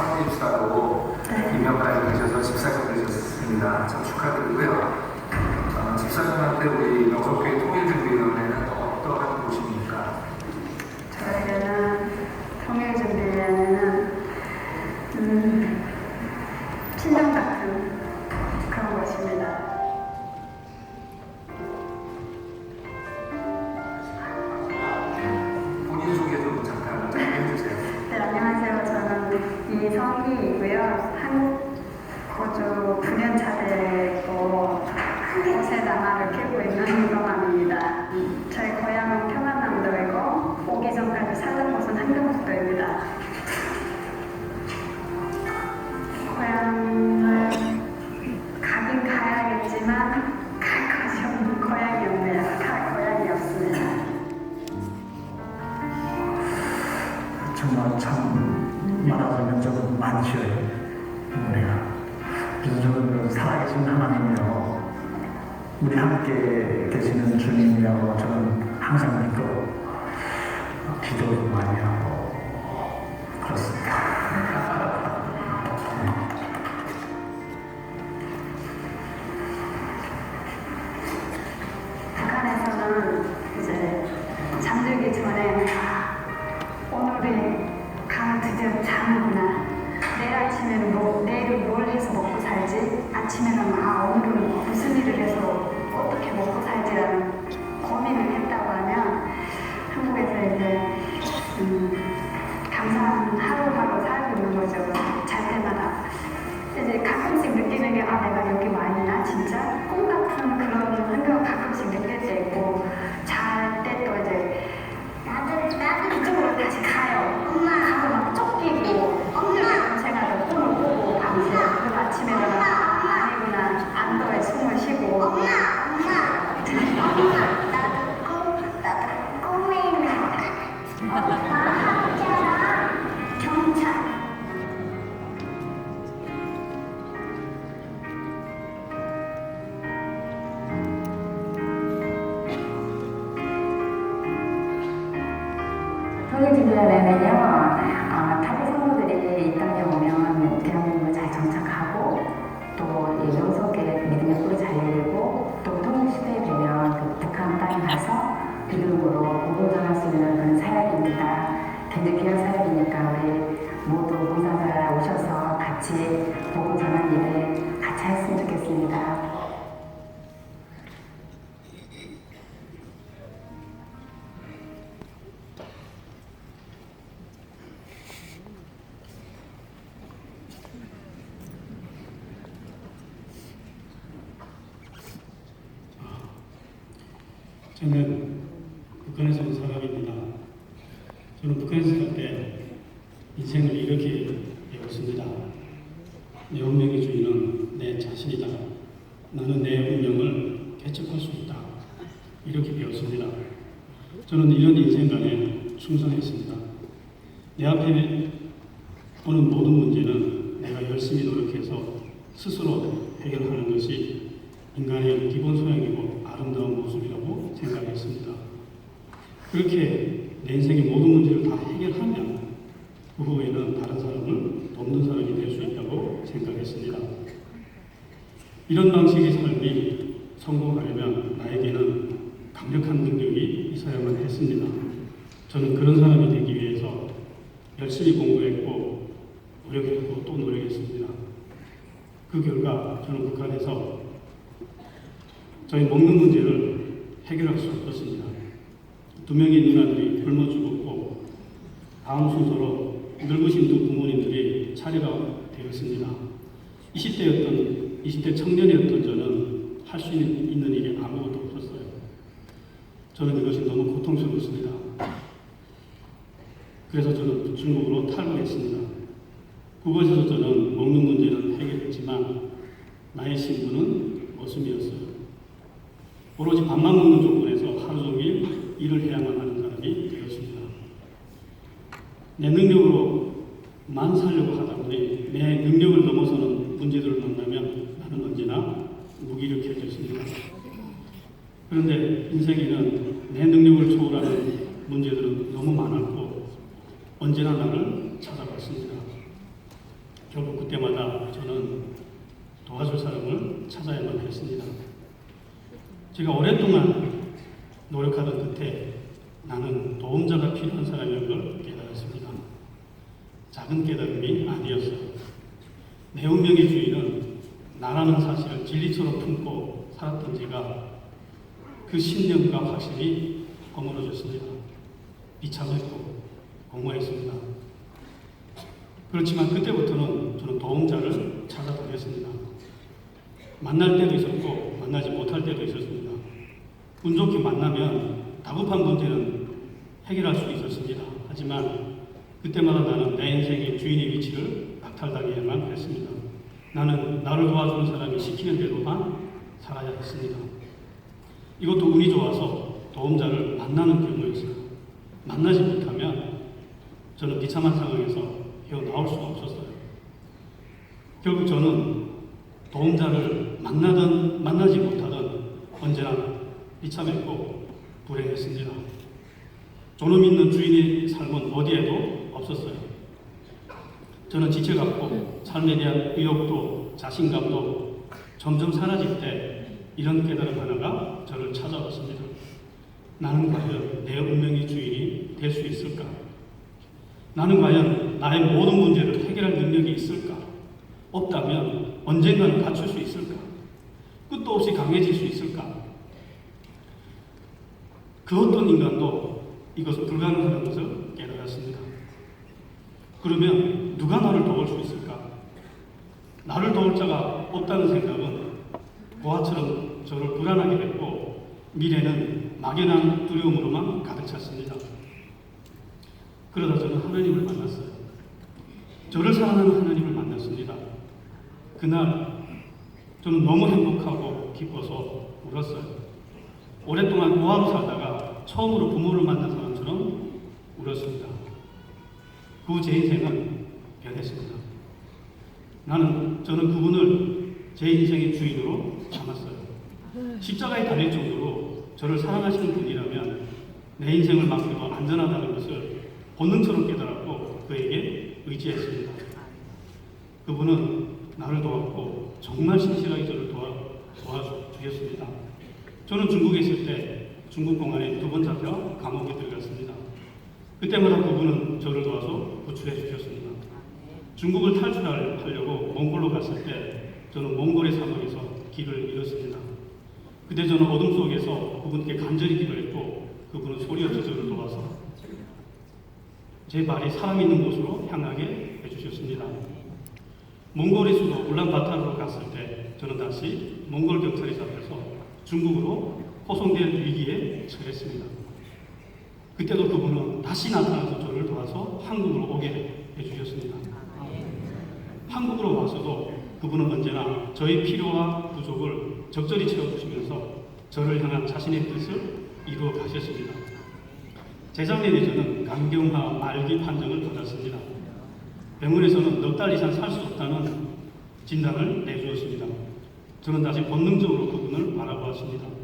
성립사로 임명까지 되셔서 집사가 되셨습니다. 참 축하드리고요. 어, 집사님한테 우리 영석교회 통일준비위원회 저는 이성희이고요. 한국 거주 9년 차 되고 옷에 나마를 키우고 있는 이동환입니다. 저희 고향은 평안남도이고 오기 전까지 살던 곳은 한경북도입니다. 고향을 가긴 가야겠지만 갈 곳이 없는 고향이었네요. 갈 고향이 없습니다. 정말 참 조금 많지요. 우리가. 그래서 저는 그 살아계신 하나님이요. 우리 함께 계시는 주님이라고 저는 항상 믿고 Ha ha ha. 굉장히 귀한 사역이니까 우리 모두 봉사자 오셔서 같이 복음 전하는 일에 같이 했으면 좋겠습니다. 저는 북한에서 온 사람입니다. 저는 때 인생을 이렇게 배웠습니다. 내 운명의 주인은 내 자신이다. 나는 내 운명을 개척할 수 있다. 이렇게 배웠습니다. 저는 이런 인생관에 충성했습니다. 내 앞에 오는 모든 문제는 내가 열심히 노력해서 스스로 해결하는 것이 인간의 기본 소양이고 아름다운 모습이라고 생각했습니다. 그렇게 내 인생의 모든 문제를 다 해결하면 그 후에는 다른 사람을 돕는 사람이 될 수 있다고 생각했습니다. 이런 방식의 삶이 성공하려면 나에게는 강력한 능력이 있어야만 했습니다. 저는 그런 사람이 되기 위해서 열심히 공부했고 노력했고 또 노력했습니다. 그 결과 저는 북한에서 저희 먹는 문제를 해결할 수 없었습니다. 두 명의 누나들이 굶어 죽었고 다음 순서로 늙으신 두 부모님들이 차례가 되었습니다. 20대였던 20대 청년이었던 저는 할 수 있는 일이 아무것도 없었어요. 저는 이것이 너무 고통스러웠습니다. 그래서 저는 중국으로 탈북했습니다. 그곳에서 저는 먹는 문제는 해결했지만 나의 신분은 모습이었어요. 오로지 밥만 먹는 종 일 일을 해야만 하는 사람이 되었습니다. 내 능력으로 만 살려고 하다 보니 내 능력을 넘어서는 문제들을 만나면 나는 언제나 무기력해졌습니다. 그런데 인생에는 내 능력을 초월하는 문제들은 너무 많았고 언제나 나를 찾아왔습니다. 결국 그때마다 저는 도와줄 사람을 찾아야만 했습니다. 제가 오랫동안 노력하던 끝에 나는 도움자가 필요한 사람인 걸 깨달았습니다. 작은 깨달음이 아니었어요. 내 운명의 주인은 나라는 사실을 진리처럼 품고 살았던 제가 그 신념과 확신이 허물어졌습니다. 비참했고 공허했습니다. 그렇지만 그때부터는 저는 도움자를 찾아다녔습니다. 만날 때도 있었고 만나지 못할 때도 있었습니다. 운 좋게 만나면 다급한 문제는 해결할 수 있었습니다. 하지만 그때마다 나는 내 인생의 주인의 위치를 박탈당해야만 했습니다. 나는 나를 도와주는 사람이 시키는 대로만 살아야 했습니다. 이것도 운이 좋아서 도움자를 만나는 경우였어요. 만나지 못하면 저는 비참한 상황에서 헤어나올 수가 없었어요. 결국 저는 도움자를 만나든 만나지 못하든 언제나 비참했고 불행했습니다. 존엄 있는 주인의 삶은 어디에도 없었어요. 저는 지쳐갔고 삶에 대한 의욕도 자신감도 점점 사라질 때 이런 깨달음 하나가 저를 찾아왔습니다. 나는 과연 내 운명의 주인이 될 수 있을까? 나는 과연 나의 모든 문제를 해결할 능력이 있을까? 없다면 언젠가는 갖출 수 있을까? 끝도 없이 강해질 수 있을까? 그 어떤 인간도 이것은 불가능한 것을 깨달았습니다. 그러면 누가 나를 도울 수 있을까? 나를 도울 자가 없다는 생각은 고아처럼 저를 불안하게 했고 미래는 막연한 두려움으로만 가득 찼습니다. 그러다 저는 하나님을 만났어요. 저를 사랑하는 하나님을 만났습니다. 그날 저는 너무 행복하고 기뻐서 울었어요. 오랫동안 고아로 살다가 처음으로 부모를 만난 사람처럼 울었습니다. 그 후 제 인생은 변했습니다. 나는 저는 그분을 제 인생의 주인으로 삼았어요. 십자가에 달릴 정도로 저를 사랑하시는 분이라면 내 인생을 맡겨도 안전하다는 것을 본능처럼 깨달았고 그에게 의지했습니다. 그분은 나를 도왔고 정말 신실하게 저를 도와, 도와주셨습니다. 저는 중국에 있을 때 중국 공안에 두 번 잡혀 감옥에 들어갔습니다. 그때마다 그분은 저를 도와서 구출해 주셨습니다. 중국을 탈출하려고 몽골로 갔을 때 저는 몽골의 사막에서 길을 잃었습니다. 그때 저는 어둠 속에서 그분께 간절히 기도했고 그분은 소리 없이 저를 도와서 제 발이 사람 있는 곳으로 향하게 해주셨습니다. 몽골의 수도 울란바타르로 갔을 때 저는 다시 몽골 경찰에 잡혀서 중국으로 포송될 위기에 처했습니다. 그때도 그분은 다시 나타나서 저를 도와서 한국으로 오게 해주셨습니다. 한국으로 와서도 그분은 언제나 저의 필요와 부족을 적절히 채워주시면서 저를 향한 자신의 뜻을 이루어 가셨습니다. 재작년에 저는 강경화 말기 판정을 받았습니다. 병원에서는 넉 달 이상 살 수 없다는 진단을 내주었습니다. 저는 다시 본능적으로 그분을 바라보았습니다.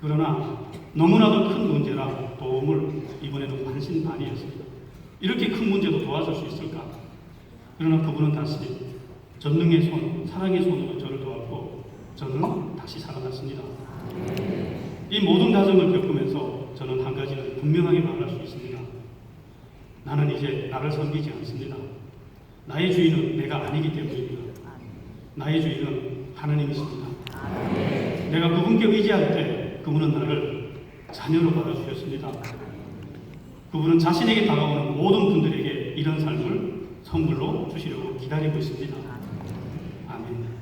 그러나 너무나도 큰 문제라 도움을 이번에도 반신반의했습니다. 이렇게 큰 문제도 도와줄 수 있을까? 그러나 그분은 다시 전능의 손, 사랑의 손으로 저를 도왔고 저는 다시 살아났습니다. 이 모든 과정을 겪으면서 저는 한 가지를 분명하게 말할 수 있습니다. 나는 이제 나를 섬기지 않습니다. 나의 주인은 내가 아니기 때문입니다. 나의 주인은 하나님이십니다. 내가 그분께 의지할 때 그분은 나를 자녀로 받아주셨습니다. 그분은 자신에게 다가오는 모든 분들에게 이런 삶을 선물로 주시려고 기다리고 있습니다. 아멘.